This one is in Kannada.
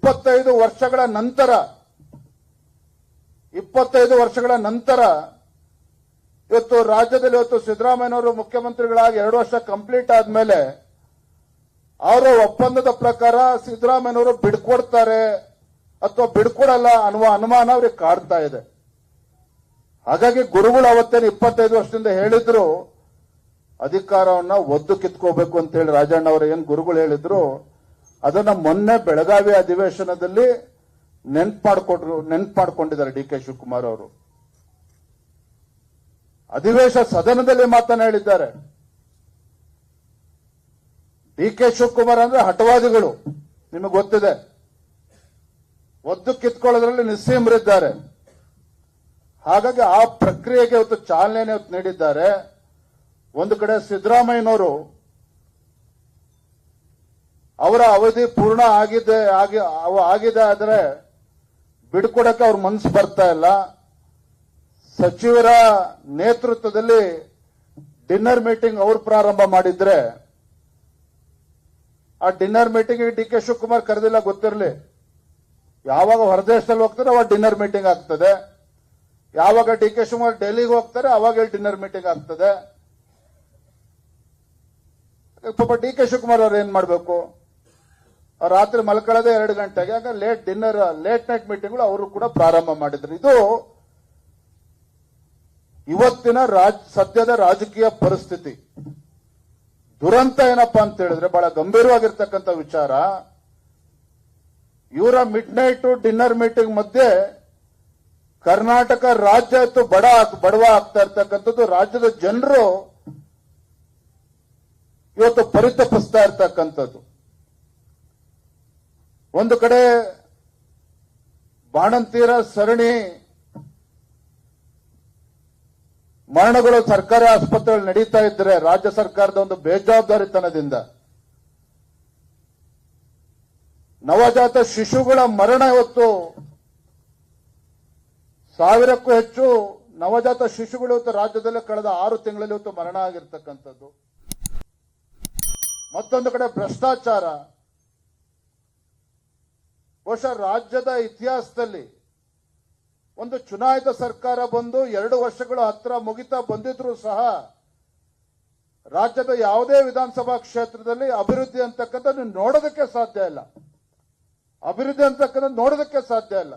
ಇಪ್ಪತ್ತೈದು ವರ್ಷಗಳ ನಂತರ, ಇಪ್ಪತ್ತೈದು ವರ್ಷಗಳ ನಂತರ, ಇವತ್ತು ರಾಜ್ಯದಲ್ಲಿ ಇವತ್ತು ಸಿದ್ದರಾಮಯ್ಯನವರು ಮುಖ್ಯಮಂತ್ರಿಗಳಾಗಿ ಎರಡು ವರ್ಷ ಕಂಪ್ಲೀಟ್ ಆದ್ಮೇಲೆ, ಅವರ ಒಪ್ಪಂದದ ಪ್ರಕಾರ ಸಿದ್ದರಾಮಯ್ಯನವರು ಬಿಡ್ಕೊಡ್ತಾರೆ ಅಥವಾ ಬಿಡ್ಕೊಡಲ್ಲ ಅನ್ನುವ ಅನುಮಾನ ಅವ್ರಿಗೆ ಕಾಡ್ತಾ ಇದೆ. ಹಾಗಾಗಿ ಗುರುಗಳು ಅವತ್ತೇನು ಇಪ್ಪತ್ತೈದು ವರ್ಷದಿಂದ ಹೇಳಿದ್ರು, ಅಧಿಕಾರವನ್ನ ಒದ್ದು ಕಿತ್ಕೋಬೇಕು ಅಂತ ಹೇಳಿ ರಾಜಣ್ಣ ಅವರು ಏನ್ ಗುರುಗಳು ಹೇಳಿದ್ರು ಅದನ್ನ ಮೊನ್ನೆ ಬೆಳಗಾವಿ ಅಧಿವೇಶನದಲ್ಲಿ ನೆನ್ಪು ನೆನ್ಪಾಡ್ಕೊಂಡಿದ್ದಾರೆ ಡಿ ಕೆ ಶಿವಕುಮಾರ್ ಅವರು. ಅಧಿವೇಶ ಸದನದಲ್ಲಿ ಮಾತನ್ನ ಹೇಳಿದ್ದಾರೆ. ಡಿ ಕೆ ಶಿವಕುಮಾರ್ ಅಂದ್ರೆ ಹಠವಾದಿಗಳು, ನಿಮಗೆ ಗೊತ್ತಿದೆ. ಒದ್ದು ಕಿತ್ಕೊಳ್ಳೋದ್ರಲ್ಲಿ ನಿಸ್ಸೀಮರಿದ್ದಾರೆ. ಹಾಗಾಗಿ ಆ ಪ್ರಕ್ರಿಯೆಗೆ ಇವತ್ತು ಚಾಲನೆ ನೀಡಿದ್ದಾರೆ. ಒಂದು ಕಡೆ ಸಿದ್ದರಾಮಯ್ಯನವರು ಅವರ ಅವಧಿ ಪೂರ್ಣ ಆಗಿದೆ ಆಗಿದೆ ಆದರೆ ಬಿಡ್ಕೊಡಕ್ಕೆ ಅವ್ರ ಮನಸ್ಸು ಬರ್ತಾ ಇಲ್ಲ. ಸಚಿವರ ನೇತೃತ್ವದಲ್ಲಿ ಡಿನ್ನರ್ ಮೀಟಿಂಗ್ ಅವರು ಪ್ರಾರಂಭ ಮಾಡಿದ್ರೆ, ಆ dinner meeting D K Shivakumar ಕರೆದಿಲ್ಲ ಗೊತ್ತಿರಲಿ. ಯಾವಾಗ ಹೊರದೇಶದಲ್ಲಿ ಹೋಗ್ತಾರೆ, ಅವಾಗ ಡಿನ್ನರ್ ಮೀಟಿಂಗ್ ಆಗ್ತದೆ. ಯಾವಾಗ ಡಿ ಕೆ ಶಿವಕುಮಾರ್ ಡೆಲ್ಲಿಗೆ ಹೋಗ್ತಾರೆ, ಅವಾಗ ಡಿನ್ನರ್ ಮೀಟಿಂಗ್ ಆಗ್ತದೆ. ಪಾಪ ಡಿ ಕೆ ಶಿವಕುಮಾರ್ ಅವ್ರು ಏನ್ ಮಾಡ್ಬೇಕು? ರಾತ್ರಿ ಮಲ್ಕೊಳ್ಳೋದೇ ಎರಡು ಗಂಟೆಗೆ ಆಗ ಲೇಟ್ ಡಿನ್ನರ್ ಲೇಟ್ ನೈಟ್ ಮೀಟಿಂಗ್ಗಳು ಅವರು ಕೂಡ ಪ್ರಾರಂಭ ಮಾಡಿದ್ರು. ಇದು ಇವತ್ತಿನ ರಾಜ್, ಸದ್ಯದ ರಾಜಕೀಯ ಪರಿಸ್ಥಿತಿ. ದುರಂತ ಏನಪ್ಪಾ ಅಂತ ಹೇಳಿದ್ರೆ ಬಹಳ ಗಂಭೀರವಾಗಿರ್ತಕ್ಕಂಥ ವಿಚಾರ. ಇವರ ಮಿಡ್ ನೈಟ್ ಡಿನ್ನರ್ ಮೀಟಿಂಗ್ ಮಧ್ಯೆ ಕರ್ನಾಟಕ ರಾಜ್ಯ ಬಡ ಬಡವ ಆಗ್ತಾ ಇರ್ತಕ್ಕಂಥದ್ದು. ರಾಜ್ಯದ ಜನರು ಇವತ್ತು ಪರಿತಪಿಸ್ತಾ ಇರ್ತಕ್ಕಂಥದ್ದು. ಒಂದು ಕಡೆ ಬಾಣಂತೀರ ಸರಣಿ ಮರಣಗಳು ಸರ್ಕಾರಿ ಆಸ್ಪತ್ರೆಗಳು ನಡೀತಾ ಇದ್ರೆ ರಾಜ್ಯ ಸರ್ಕಾರದ ಒಂದು ಬೇಜವಾಬ್ದಾರಿತನದಿಂದ ನವಜಾತ ಶಿಶುಗಳ ಮರಣ ಇವತ್ತು ಸಾವಿರಕ್ಕೂ ಹೆಚ್ಚು ನವಜಾತ ಶಿಶುಗಳು ಇವತ್ತು ರಾಜ್ಯದಲ್ಲಿ ಕಳೆದ ಆರು ತಿಂಗಳಲ್ಲಿ ಇವತ್ತು ಮರಣ ಆಗಿರ್ತಕ್ಕಂಥದ್ದು. ಮತ್ತೊಂದು ಕಡೆ ಭ್ರಷ್ಟಾಚಾರ. ಬಹುಶಃ ರಾಜ್ಯದ ಇತಿಹಾಸದಲ್ಲಿ ಒಂದು ಚುನಾಯಿತ ಸರ್ಕಾರ ಬಂದು ಎರಡು ವರ್ಷಗಳು ಹತ್ರ ಮುಗಿತಾ ಬಂದಿದ್ರು ಸಹ ರಾಜ್ಯದ ಯಾವುದೇ ವಿಧಾನಸಭಾ ಕ್ಷೇತ್ರದಲ್ಲಿ ಅಭಿವೃದ್ಧಿ ಅಂತಕ್ಕಂಥದ್ದು ನೋಡೋದಕ್ಕೆ ಸಾಧ್ಯ ಇಲ್ಲ. ಅಭಿವೃದ್ಧಿ ಅಂತಕ್ಕಂಥದ್ದು ನೋಡೋದಕ್ಕೆ ಸಾಧ್ಯ ಇಲ್ಲ.